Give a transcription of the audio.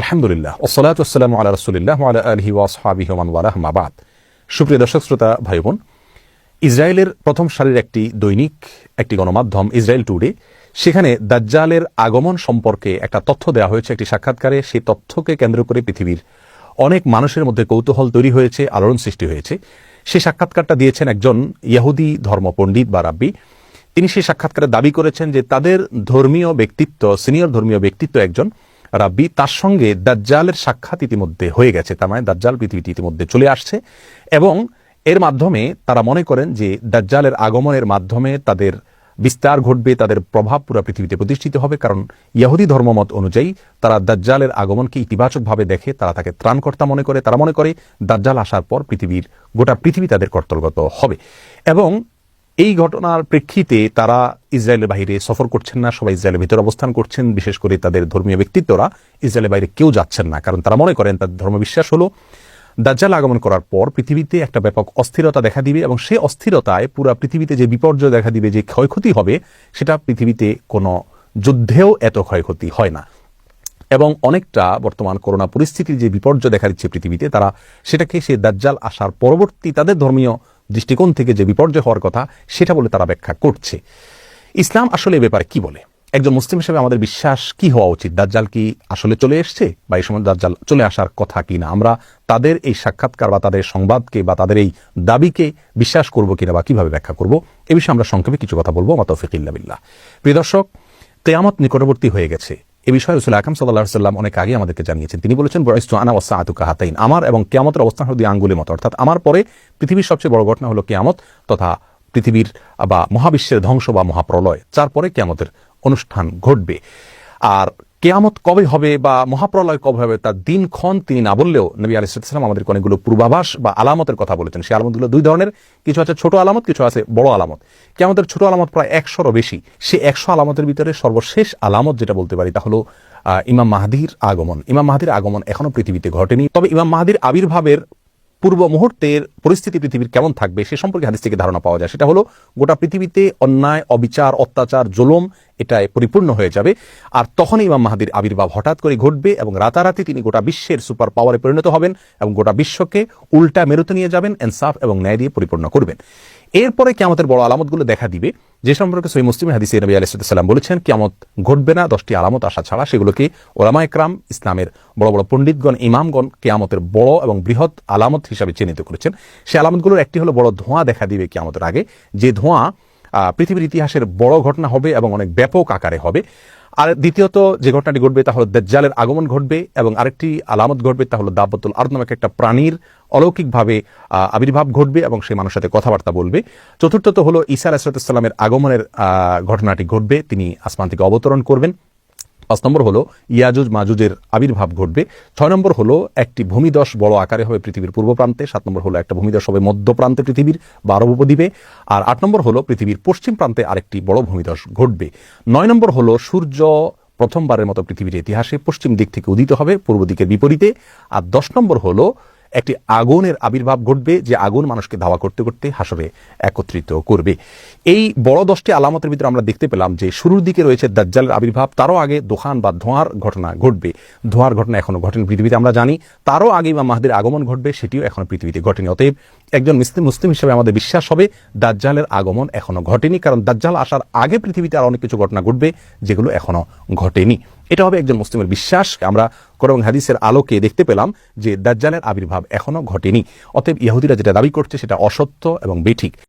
আলহামদুলিল্লাহ। ওসলাত আসসালাম আল্লাহ রসুলিল্লাহ আলা আলহি মাবাদ সুপ্রিয় দর্শক, শ্রোতা ভাই বোন ইসরায়েলের প্রথম সারির একটি দৈনিক, একটি গণমাধ্যম, ইসরায়েল টুডে, সেখানে দাজ্জালের আগমন সম্পর্কে একটা তথ্য দেওয়া হয়েছে, একটি সাক্ষাৎকারে। সেই তথ্যকে কেন্দ্র করে পৃথিবীর অনেক মানুষের মধ্যে কৌতূহল তৈরি হয়েছে, আলোড়ন সৃষ্টি হয়েছে। সেই সাক্ষাৎকারটা দিয়েছেন একজন ইয়াহুদি ধর্ম পণ্ডিত বা রাব্বি। তিনি সেই সাক্ষাৎকারে দাবি করেছেন যে তাদের ধর্মীয় ব্যক্তিত্ব, সিনিয়র ধর্মীয় ব্যক্তিত্ব একজন রাব্বি, তার সঙ্গে দাজ্জালের সাক্ষাৎ ইতিমধ্যে হয়ে গেছে, তার মানে দাজ্জাল পৃথিবীতে ইতিমধ্যে চলে আসছে এবং এর মাধ্যমে তারা মনে করেন যে দাজ্জালের আগমনের মাধ্যমে তাদের বিস্তার ঘটবে, তাদের প্রভাব পুরো পৃথিবীতে প্রতিষ্ঠিত হবে, কারণ ইয়াহুদি ধর্মমত অনুযায়ী তারা দাজ্জালের আগমনকে ইতিবাচকভাবে দেখে, তারা তাকে ত্রাণকর্তা মনে করে, তারা মনে করে দাজ্জাল আসার পর পৃথিবীর গোটা পৃথিবী তাদের কর্তলগত হবে। এবং এই ঘটনার প্রেক্ষিতে তারা ইসরায়েলের বাইরে সফর করছেন না, সবাই ইসরায়েলের ভিতরে অবস্থান করছেন, বিশেষ করে তাদের ধর্মীয় ব্যক্তিত্বরা ইসরায়েলের বাইরে কেউ যাচ্ছেন না। কারণ তারা মনে করেন, তাদের ধর্মবিশ্বাস হলো দাজ্জাল আগমন করার পর পৃথিবীতে একটা ব্যাপক অস্থিরতা দেখা দিবে এবং সেই অস্থিরতায় পুরা পৃথিবীতে যে বিপর্যয় দেখা দিবে, যে ক্ষয়ক্ষতি হবে, সেটা পৃথিবীতে কোনো যুদ্ধেও এত ক্ষয়ক্ষতি হয় না। এবং অনেকটা বর্তমান করোনা পরিস্থিতির যে বিপর্যয় দেখা দিচ্ছে পৃথিবীতে, তারা সেটাকে সে দাজ্জাল আসার পরবর্তী তাদের ধর্মীয় দৃষ্টিকোণ থেকে যে বিপর্যয় হওয়ার কথা, সেটা বলে তারা ব্যাখ্যা করছে। ইসলাম আসলে এ ব্যাপারে কি বলে? একজন মুসলিম হিসেবে আমাদের বিশ্বাস কি হওয়া উচিত? দাজ্জাল কি আসলে চলে এসছে? বা এই সময় দাজ্জাল চলে আসার কথা কি না? আমরা তাদের এই সাক্ষাৎকার বা তাদের সংবাদকে বা তাদের এই দাবিকে বিশ্বাস করব কিনা বা কীভাবে ব্যাখ্যা করব, এ বিষয়ে আমরা সংক্ষেপে কিছু কথা বলব। মাতফিকিল্লা বিল্লাহ। প্রিয় দর্শক, কেয়ামত নিকটবর্তী হয়ে গেছে। এ বিষয়ে রসুল আকাম সাল্লাহ সাল্লাম অনেক আগে আমাদেরকে জানিয়েছেন। তিনি বলেছেন বয়স আনা ওসা আতুকা হাতাইন। আমার এবং কেয়ামতের অবস্থান হল আঙ্গুলের মতো। অর্থাৎ আমার পরে পৃথিবীর সবচেয়ে বড় ঘটনা হলো কেয়ামত তথা পৃথিবীর, বা মহাবিশ্বের ধ্বংস বা মহাপ্রলয়। যার পরে কেয়ামতের অনুষ্ঠান ঘটবে। আর কেয়ামত কবে হবে বা মহাপ্রলয় কবে হবে তার দিনক্ষণ তিনি না বললেও নবী আলিসাল্লাম আমাদের অনেকগুলো পূর্বাভাস বা আলামতের কথা বলেছেন। সেই আলামতগুলো দুই ধরনের, কিছু আছে ছোট আলামত, কিছু আছে বড় আলামত। কেয়ামতের ছোট আলামত প্রায় একশোরও বেশি। সে একশো আলামতের ভিতরে সর্বশেষ আলামত যেটা বলতে পারি তা হলো ইমাম মাহাদির আগমন। ইমাম মাহাদির আগমন এখনও পৃথিবীতে ঘটেনি। তবে ইমাম মাহাদির আবির্ভাবের পূর্ব মুহূর্তের পরিস্থিতি পৃথিবীর কেমন থাকবে সে সম্পর্কে হাদিস থেকে ধারণা পাওয়া যায়। সেটা হলো, গোটা পৃথিবীতে অন্যায়, অবিচার, অত্যাচার, জোলম এটায় পরিপূর্ণ হয়ে যাবে। আর তখনই ইমাম মাহাদির আবির্ভাব হঠাৎ করে ঘটবে এবং রাতারাতি তিনি গোটা বিশ্বের সুপার পাওয়ারে পরিণত হবেন এবং গোটা বিশ্বকে উল্টা মেরুতে নিয়ে যাবেন, এনসাফ এবং ন্যায় দিয়ে পরিপূর্ণ করবেন। এরপরে কেমতের বড় আলামতগুলো দেখা দিবে। যে সম্পর্কে সই মুসলিম হাদিসে নবী আলাইসাল্লাম বলেছেন কেমত ঘটবে না, দশটি আলামত আসা ছাড়া সেগুলোকে ওলামা একরাম ইসলামের বড় বড় পণ্ডিতগণ, ইমামগণ কেয়ামতের বড় এবং বৃহৎ আলামত হিসাবে চিহ্নিত করেছেন। সেই আলামতগুলোর একটি হলো বড় ধোঁয়া দেখা দিবে কেয়ামতের আগে। যে ধোঁয়া পৃথিবীর ইতিহাসের বড় ঘটনা হবে এবং অনেক ব্যাপক আকারে হবে। আর দ্বিতীয়ত যে ঘটনাটি ঘটবে তা হলো দেজ্জালের আগমন ঘটবে এবং আরেকটি আলামত ঘটবে তা হলো দাব্বতুল আর্দ নামক একটা প্রাণীর অলৌকিকভাবে আবির্ভাব ঘটবে এবং সেই মানুষের সাথে কথাবার্তা বলবে। চতুর্থত হলো ঈসা আলাহিসাল্লামের আগমনের ঘটনাটি ঘটবে। তিনি আসমান থেকে অবতরণ করবেন। পাঁচ নম্বর হলো ইয়াজুজ মাজুজের আবির্ভাব ঘটবে। ছয় নম্বর হলো একটি ভূমিদশ বড় আকারে হবে পৃথিবীর পূর্ব প্রান্তে। সাত নম্বর হলো একটা ভূমিদশ হবে মধ্য প্রান্তে পৃথিবীর বারো উপদ্বীপে। আর আট নম্বর হলো পৃথিবীর পশ্চিম প্রান্তে আরেকটি বড় ভূমিদশ ঘটবে। নয় নম্বর হলো সূর্য প্রথমবারের মতো পৃথিবীর ইতিহাসে পশ্চিম দিক থেকে উদিত হবে, পূর্ব দিকের বিপরীতে। আর দশ নম্বর হলো একটি আগুনের আবির্ভাব ঘটবে যে আগুন মানুষকে ধাওয়া করতে করতে হাসরে একত্রিত করবে। এই বড় দশটি আলামতের ভিতরে আমরা দেখতে পেলাম যে শুরুর দিকে রয়েছে দাজ্জালের আবির্ভাব, তারও আগে দোকান বা ধোঁয়ার ঘটনা ঘটবে। ধোঁয়ার ঘটনা এখনও ঘটেনি, পৃথিবীতে আমরা জানি। তারও আগে বা মাহদের আগমন ঘটবে, সেটিও এখনও পৃথিবীতে ঘটেনি। অতএব একজন মুসলিম মুসলিম হিসেবে আমাদের বিশ্বাস হবে, দাজ্জালের আগমন এখনও ঘটেনি। কারণ দাজ্জাল আসার আগে পৃথিবীতে আর অনেক কিছু ঘটনা ঘটবে, যেগুলো এখনও ঘটেনি। এটা হবে একজন মুসলিমের বিশ্বাস। আমরা কোরআন হাদিসের আলোকে দেখতে পেলাম যে দাজ্জালের আবির্ভাব এখনও ঘটেনি। অতএব ইহুদিরা যেটা দাবি করছে সেটা অসত্য এবং বেঠিক।